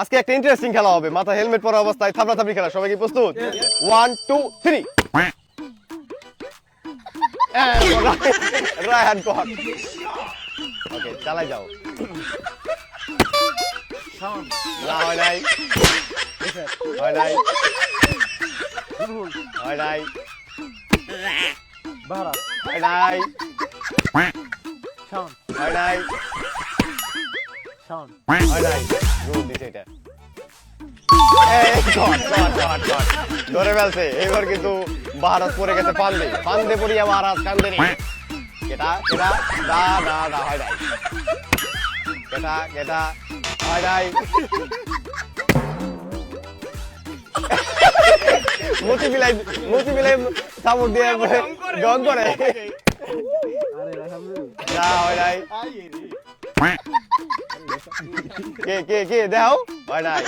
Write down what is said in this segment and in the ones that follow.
আজকে একটা ইন্টারেস্টিং খেলা হবে। মাথা হেলমেট পরা অবস্থায় থাপড়া থাপড়ি খেলা। সবাই কি প্রস্তুত? ওয়ান টু থ্রি রায়হান কর ওকে চালাই যাও। না হয় নাই। হয় নাই। হয় নাই। হয় নাই। হয় নাই। এটা। গড। ধরে ফেলছে এবার কিন্তু ভারত পড়ে গেছে ফান্দে। ফান্দে পড়িয়া মহারাজ কান্দে রে কেটা কেটা দা দা দা হয় নাই। কেটা কেটা হয় নাই। মুচি বিলাই মুচি বিলাই চামড় দিয়ে গং করে আরে না হয় নাই। কে কে কে দেও হয় নাই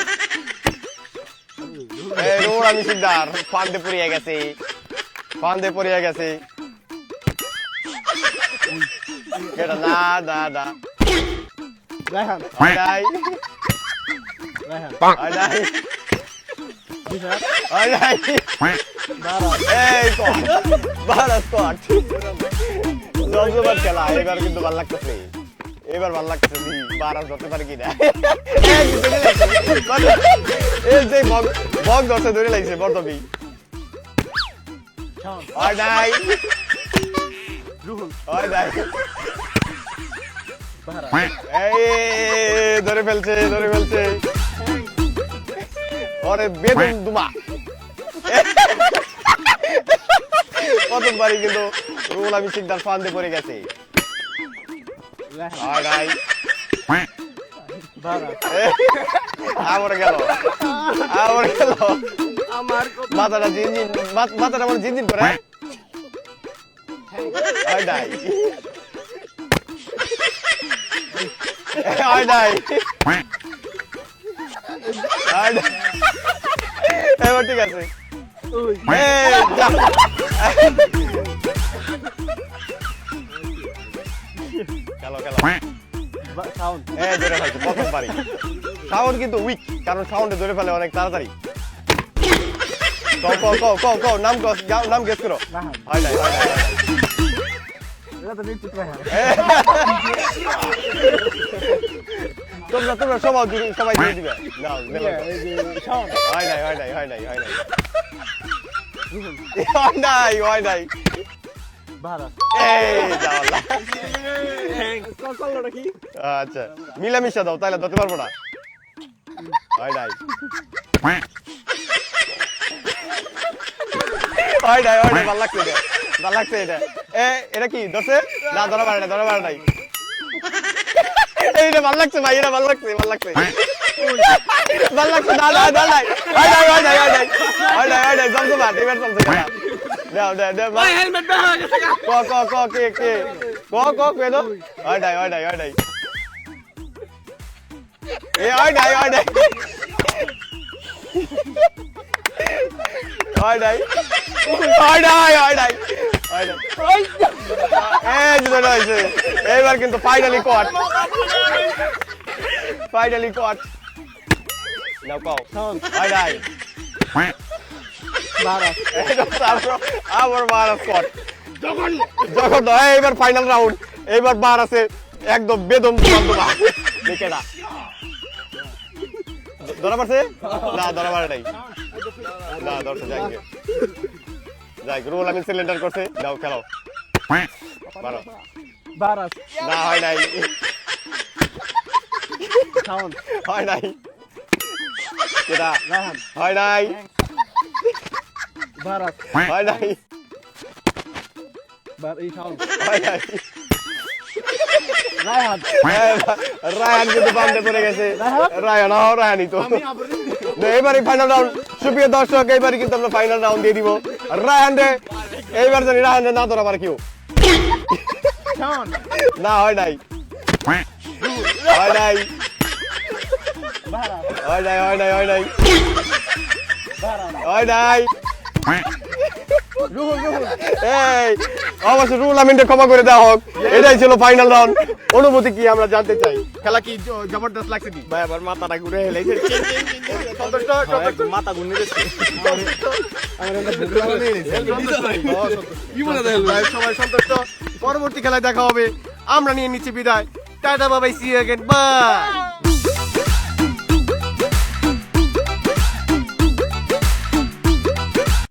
এই রোড আমি সিদ্ধার ফান্দে পড়িয়া গেছে ফান্দে পড়িয়া গেছে কেটা না না না রায়হান হয় নাই রায়হান হয় নাই বিশাল হয় নাই ভারত এই কট ভারত কট জমজমাট খেলা এবার কিন্তু ভালো লাগতেছে এবার ভালো লাগছে বারাস ধরতে পারে কিনা? এই যে ধরে লাগছে রুহুল নাই। এই, ধরে ফেলছে ধরে ফেলছে। ওরে বেদম দুমা। প্রথমবারই কিন্তু রুল আমি সিদ্ধার ফান্দে পড়ে গেছে। নাই ভারত আবার গেল আবার গেল আমার মাথাটা জিনজিন মাথাটা আমার জিনজিন করে হয় নাই হয় নাই এবার ঠিক আছে। খেলো খেলো শাওন এই ধরে ফেলছে প্রথমবারই সাউন্ড কিন্তু উইক কারণ সাউন্ডে ধরে ফেলে অনেক তাড়াতাড়ি। কও কও কও কও কও নাম কও নাম গেস করো। হয়। নাই হয় নাই হয় তোমরা তোমরা সবাই সবাই দিয়ে দিবে। হয় নাই হয় নাই হয় নাই হয় নাই। হয় নাই হয় নাই। ভারত যাওয়ালা আচ্ছা মিলামিশা দাও তাহলে ধরতে পারব না। হয় নাই। হয় নাই হয় নাই ভালো লাগছে এটা। ভালো লাগছে এটা। এ এটা কি ধরছে? না ধরা পারে না ধরা পারে নাই। এইটা ভালো লাগছে ভাই এটা ভালো লাগছে ভালো লাগছে। ভালো লাগছে না নাই হয় নাই হয় নাই হয় নাই। হয় নাই হয় নাই জমজো মার এবার খেলা দাও দাও দাও মা- হেলমেট বের গেছে ক ক ক কে কে ক ক কে দো হয় নাই হয় নাই হয় নাই এ হয় নাই হয় নাই হয় নাই হয় নাই হয় নাই হয় নাই এই যে ধরে হয়েছে এইবার কিন্তু ফাইনালি কট ফাইনালি কট নাও কও শাওন হয় নাই ভারত এটা তারপর আবার বার স্পট যখন যখন এবার ফাইনাল রাউন্ড এবার বার আছে একদম বেদম দেখে না। ধরা পারছে না ধরা পারে নাই। না ধরছে যাই। যাই রোল আমি সিলিন্ডার করছে। যাও খেলো। বারো। ভারত না হয় নাই। হয় নাই। হয় নাই। ভারত হয় নাই ভার এই শাওন হয় নাই রায়হান রায়ান কিন্তু বান্ধে পড়ে গেছে। রায়ান ও রায়ানই তো। এবারই ফাইনাল রাউন্ড সুপ্রিয় দর্শক এবারই কিন্তু আমরা ফাইনাল রাউন্ড দিয়ে দিব। রায়ান রে এইবার জানি রায়ান রে না ধরা পারে কেউ। না হয় নাই। হয় নাই। হয় নাই হয় নাই হয় নাই। হয় নাই। এই অবশ্য টুর্নামেন্টে ক্ষমা করে দেওয়া হোক। এটাই ছিল ফাইনাল রাউন্ড অনুভূতি কি আমরা জানতে চাই? খেলা কি জবরদস্ত লাগছে কি? ভাই আবার মাথাটা ঘুরে সন্তুষ্ট মাথা ঘুরে গেছে কি সবাই সন্তুষ্ট পরবর্তী খেলায় দেখা হবে। আমরা নিয়ে নিচ্ছি বিদায়। টাটা বাবাই সি অ্যাগেন বাই